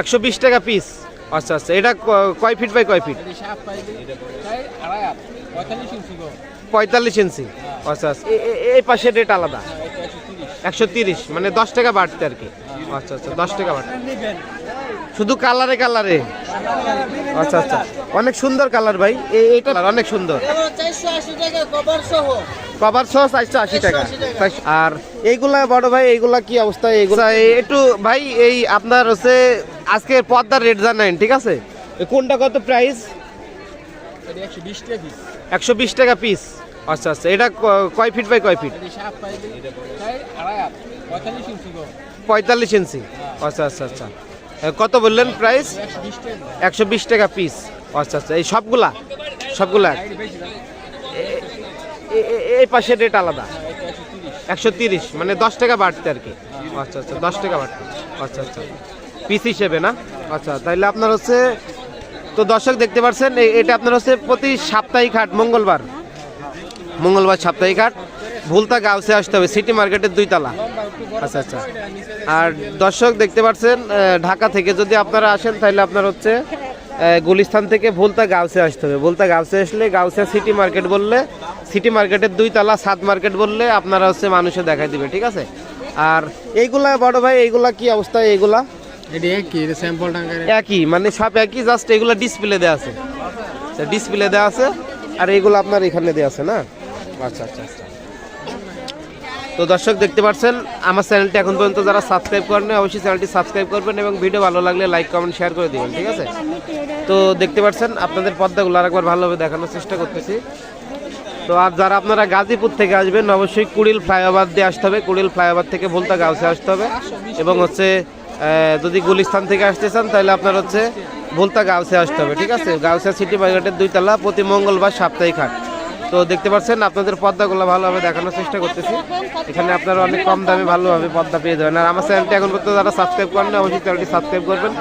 একশো বিশ টাকা পিস আচ্ছা আচ্ছা এটা কয় ফিট বাই কয় ফিট পঁয়তাল্লিশ ইঞ্চি। আচ্ছা আচ্ছা এই পাশে রেট আলাদা। একশো তিরিশ মানে দশ টাকা বাড়তে আর কি। আচ্ছা আচ্ছা দশ টাকা বাড়তে। শুধু কালারে কালারে। আচ্ছা আচ্ছা। অনেক সুন্দর কালার ভাই। এ- এইটা অনেক সুন্দর। কভার সহ চারশো আশি টাকা। আর এইগুলা বড় ভাই এইগুলা কি অবস্থা? এইগুলা একটু ভাই এই আপনার হচ্ছে আজকে পদ্মার রেট জানেন ঠিক আছে? কোনটা কত প্রাইস একশো বিশ টাকা পিস আচ্ছা আচ্ছা। এটা কয় ফিট বাই কয় ফিট পঁয়তাল্লিশ ইঞ্চি আচ্ছা আচ্ছা আচ্ছা। কত বললেন প্রাইস একশো বিশ টাকা পিস আচ্ছা আচ্ছা এই সবগুলা? সবগুলা? এই পাশের রেট আলাদা? একশো তিরিশ মানে দশ টাকা বাড়তে আর কি। আচ্ছা আচ্ছা দশ টাকা বাড়তে। আচ্ছা আচ্ছা পিস হিসেবে না? আচ্ছা তাইলে আপনার হচ্ছে, তো দর্শক দেখতে পাচ্ছেন এটা আপনার হচ্ছে প্রতি সাপ্তাহিক হাট, মঙ্গলবার। মঙ্গলবার সাপ্তাহিক হাট। ভুলতা গাউসে আসতে হবে সিটি মার্কেটের দুই তালা আচ্ছা আচ্ছা। আর দর্শক দেখতে পাচ্ছেন ঢাকা থেকে যদি আপনারা আসেন তাহলে আপনার হচ্ছে গুলিস্তান থেকে ভুলতা গাউসে আসতে হবে। ভুলতা গাউসে আসলে গাউসে সিটি মার্কেট বললে সিটি মার্কেটের দুই তালা সাত মার্কেট বললে আপনারা হচ্ছে মানুষে দেখাই দিবে ঠিক আছে? আর এইগুলা বড় ভাই এইগুলা কি অবস্থা এইগুলা? একই মানে সব একই জাস্ট এগুলো ডিসপ্লে দেওয়া আছে। ডিসপ্লে দেওয়া আছে আর এইগুলো আপনার এখানে দেওয়া আছে না? আচ্ছা আচ্ছা আচ্ছা। তো দর্শক, দেখতে পাচ্ছেন, আমার চ্যানেলটি এখন পর্যন্ত যারা সাবস্ক্রাইব করেন অবশ্যই চ্যানেলটি সাবস্ক্রাইব করবেন এবং ভিডিও ভালো লাগলে লাইক কমেন্ট শেয়ার করে দিবেন, ঠিক আছে? তো দেখতে পাচ্ছেন, আপনাদের পর্দাগুলো আরেকবার ভালোভাবে দেখানোর চেষ্টা করতেছি। তো আর যারা আপনারা গাজীপুর থেকে আসবেন, অবশ্যই কুড়িল ফ্লাইওভার দিয়ে আসতে হবে। কুড়িল ফ্লাইওভার থেকে ভুলতা গাউসে আসতে হবে। এবং হচ্ছে যদি গুলিস্তান থেকে আসতে চান, তাহলে আপনার হচ্ছে ভুলতা গাউসে আসতে হবে, ঠিক আছে? গাউসে সিটি মার্কেটের দুই তলা প্রতি মঙ্গলবার সাপ্তাহিক হাট। তো দেখতে পাচ্ছেন আপনাদের পর্দাগুলো ভালোভাবে দেখানোর চেষ্টা করতেছি। এখানে আপনারা অনেক কম দামে ভালোভাবে পর্দা পেয়ে যাবেন। আর আমার চ্যানেলটি এখন পর্যন্ত যারা সাবস্ক্রাইব করেন না, অবশ্যই চ্যানেলটি সাবস্ক্রাইব করবেন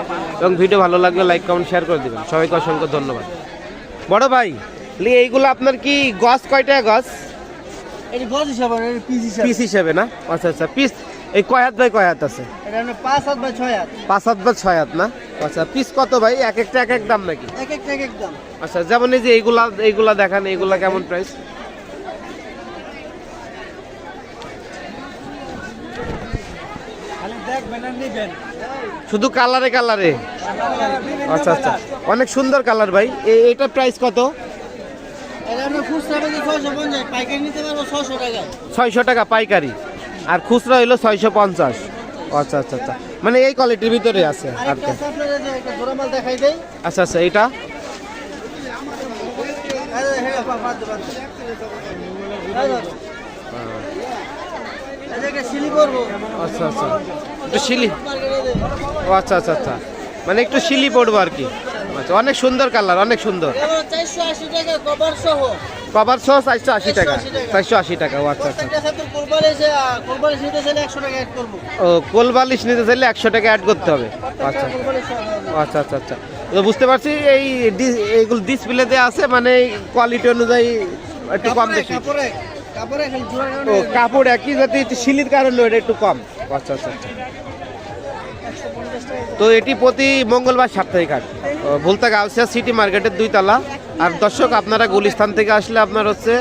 এবং ভিডিও ভালো লাগলে লাইক কমেন্ট শেয়ার করে দেবেন। সবাইকে অসংখ্য ধন্যবাদ। বড় ভাই এইগুলো আপনার কি গছ কয়টা গছ পিস হিসাবে। না? আচ্ছা আচ্ছা পিস। এই কয় হাত বাই কয় হাত আছে? পাঁচ হাত বা ছয় হাত। পাঁচ হাত বা ছয় হাত না? আচ্ছা পিস কত ভাই? এক একটা এক এক দাম নাকি? এক একটা এক এক দাম। আচ্ছা যেমন এই যে এইগুলা এইগুলা দেখান এইগুলা কেমন প্রাইস শুধু কালারে কালারে? আচ্ছা আচ্ছা। অনেক সুন্দর কালার ভাই। এ- এইটার প্রাইস কত? এটা ছয়শো টাকা পাইকারি। আর খুচরা হইল ছয়শো পঞ্চাশ। আচ্ছা আচ্ছা আচ্ছা। মানে এই কোয়ালিটির ভিতরে আছে আচ্ছা আচ্ছা এটা আচ্ছা আচ্ছা। একটু শিলি। ও আচ্ছা আচ্ছা আচ্ছা। মানে একটু শিলি পড়ব আর কি। আচ্ছা অনেক সুন্দর কালার অনেক সুন্দর। চারশো আশি টাকা কভার সহ। কভার সহ চারশো আশি টাকা। 480 টাকা। চারশো আশি টাকা ও আচ্ছা আচ্ছা। ও কোল বালিশ নিতে চাইলে একশো টাকা অ্যাড করতে হবে। আচ্ছা। আচ্ছা আচ্ছা আচ্ছা। তো বুঝতে পারছি এই এইগুলো ডিসপ্লে দেওয়া আছে মানে কোয়ালিটি অনুযায়ী একটু কম বেশি ও কাপড় একই যাতে শিলির কারণে এটা একটু কম। আচ্ছা আচ্ছা আচ্ছা। তো এটি প্রতি মঙ্গলবার সাপ্তাহিক হাট। ভুলতা গাউসিয়া সিটি মার্কেটের দুই তলা আর দর্শক, আপনারা গুলিস্তান থেকে আসলে আপনার হচ্ছে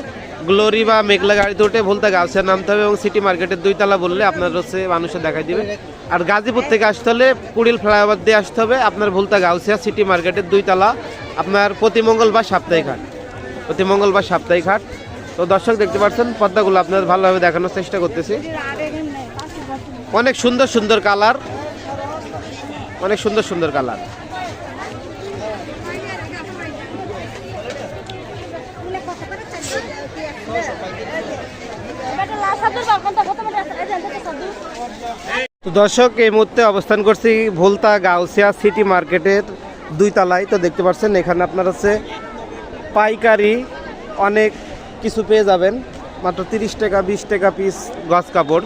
গ্লোরি বা মেঘলা গাড়িতে উঠে ভুলতা গাউসিয়া নামতে হবে এবং সিটি মার্কেটের দুই তলা বললে আপনার হচ্ছে মানুষের দেখাই দিবে। আর গাজীপুর থেকে আসতে হলে কুড়িল ফ্লাইওভার দিয়ে আসতে হবে, আপনার ভুলতা গাউসিয়া সিটি মার্কেটের দুই তলা আপনার প্রতি মঙ্গলবার সাপ্তাহিক হাট। প্রতি মঙ্গলবার সাপ্তাহিক হাট। তো দর্শক, দেখতে পাচ্ছেন পর্দাগুলো আপনার ভালোভাবে দেখানোর চেষ্টা করতেছি। অনেক সুন্দর সুন্দর কালার। অনেক সুন্দর সুন্দর কালার। তো দর্শক, এই মুহূর্তে অবস্থান করছি ভোলতা গাউসিয়া সিটি মার্কেটের দুই তলায় তো দেখতে পাচ্ছেন, এখানে আপনার হচ্ছে পাইকারি অনেক কিছু পেয়ে যাবেন। মাত্র তিরিশ টাকা, বিশ টাকা পিস গছ কাপড়।